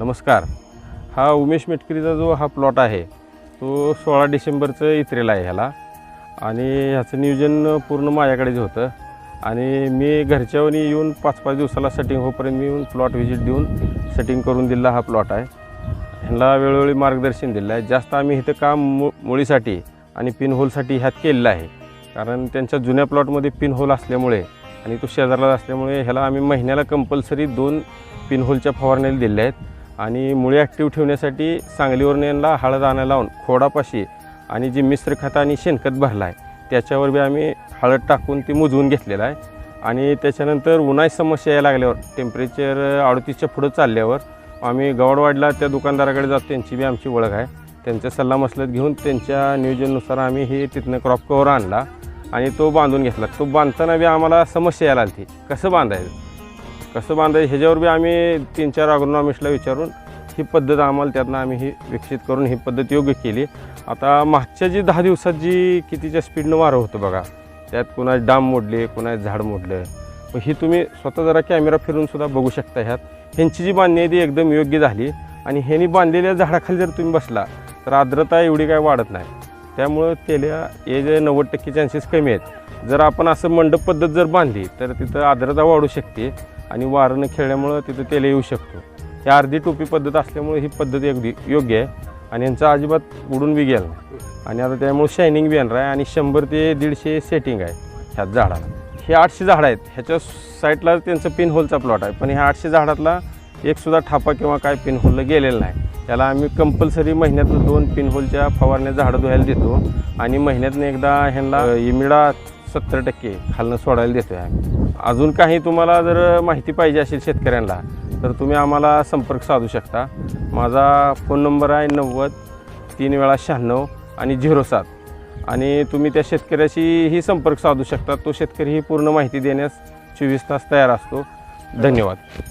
नमस्कार. हा उमेश मेटकरीचा जो हा प्लॉट आहे तो सोळा डिसेंबरचं इत्रेला आहे ह्याला. आणि ह्याचं नियोजन पूर्ण माझ्याकडेच होतं. आणि मी घरच्यावनी येऊन पाच पाच दिवसाला सेटिंग होईपर्यंत मी येऊन प्लॉट व्हिजिट देऊन सेटिंग करून दिला हा प्लॉट आहे. ह्यांना वेळोवेळी मार्गदर्शन दिलं आहे. जास्त आम्ही इथं काम मु मुळीसाठी आणि पिनहोलसाठी ह्यात केलेलं आहे. कारण त्यांच्या जुन्या प्लॉटमध्ये पिनहोल असल्यामुळे आणि तो शेजारला असल्यामुळे ह्याला आम्ही महिन्याला कंपल्सरी दोन पिनहोलच्या फवारण्याला दिल्या दिलेल्या आहेत. आणि मुळे ॲक्टिव्ह ठेवण्यासाठी सांगलीवरून यांना हळद आणायला लावून खोडापाशी आणि जी मिश्र खत आणि शेणखत भरला आहे त्याच्यावर बी आम्ही हळद टाकून ती मुजवून घेतलेलं आहे. आणि त्याच्यानंतर उन्हाळी समस्या यायला लागल्यावर टेम्परेचर अडतीसच्या पुढं चालल्यावर आम्ही गवडवाडला त्या दुकानदाराकडे जातो त्यांची बी आमची ओळख आहे. त्यांचा सल्ला मसलत घेऊन त्यांच्या नियोजनानुसार आम्ही हे तिथनं क्रॉप कवर आणला आणि तो बांधून घेतला. तो बांधताना बी आम्हाला समस्या यायला आली कसं बांधायचं? कसं बांधायचं ह्याच्यावर बी आम्ही तीन चार अग्रोनॉमिस्टला विचारून ही पद्धत आम्हाला त्यातनं आम्ही ही विकसित करून ही पद्धत योग्य केली. आता मागच्या जी दहा दिवसात जी कितीच्या स्पीडनं वारं होतं बघा त्यात कुणाचे डाम मोडले कुणाचे झाड मोडलं. मग ही तुम्ही स्वतः जरा कॅमेरा फिरून सुद्धा बघू शकता ह्यात. ह्यांची जी बांधणी आहे ती एकदम योग्य झाली आणि ह्यांनी बांधलेल्या झाडाखाली जर तुम्ही बसला तर आर्द्रता एवढी काय वाढत नाही. त्यामुळं त्याला हे जे नव्वद टक्के चान्सेस कमी आहेत. जर आपण असं मंडप पद्धत जर बांधली तर तिथं आर्द्रता वाढू शकते. आणि वारनं खेळल्यामुळं तिथं तेल येऊ शकतो. ही अर्धी टोपी पद्धत असल्यामुळे ही पद्धत अगदी योग्य आहे. आणि यांचं अजिबात उडून बी गेला नाही. आणि आता त्यामुळे शायनिंग बी येणार आहे आणि शंभर ते दीडशे सेटिंग आहे ह्या झाडाला. हे आठशे झाडं आहेत. ह्याच्या साईडला त्यांचं पिन होलचा प्लॉट आहे. पण ह्या आठशे झाडातला एकसुद्धा ठापा किंवा काय पिन होलला गेलेलं नाही. त्याला आम्ही कंपल्सरी महिन्यातलं दोन पिन होलच्या फवारण्या झाडं धुवायला देतो. आणि महिन्यातनं एकदा ह्यांना इमिडा सत्तर टक्के खालनं सोडायला देतो आहे आम्ही. अजून काही तुम्हाला जर माहिती पाहिजे असेल शेतकऱ्यांना तर तुम्ही आम्हाला संपर्क साधू शकता. माझा फोन नंबर आहे नव्वद तीन वेळा शहाण्णव आणि झिरो सात. आणि तुम्ही त्या शेतकऱ्याशीही संपर्क साधू शकता. तो शेतकरी ही पूर्ण माहिती देण्यास चोवीस तास तयार असतो. धन्यवाद.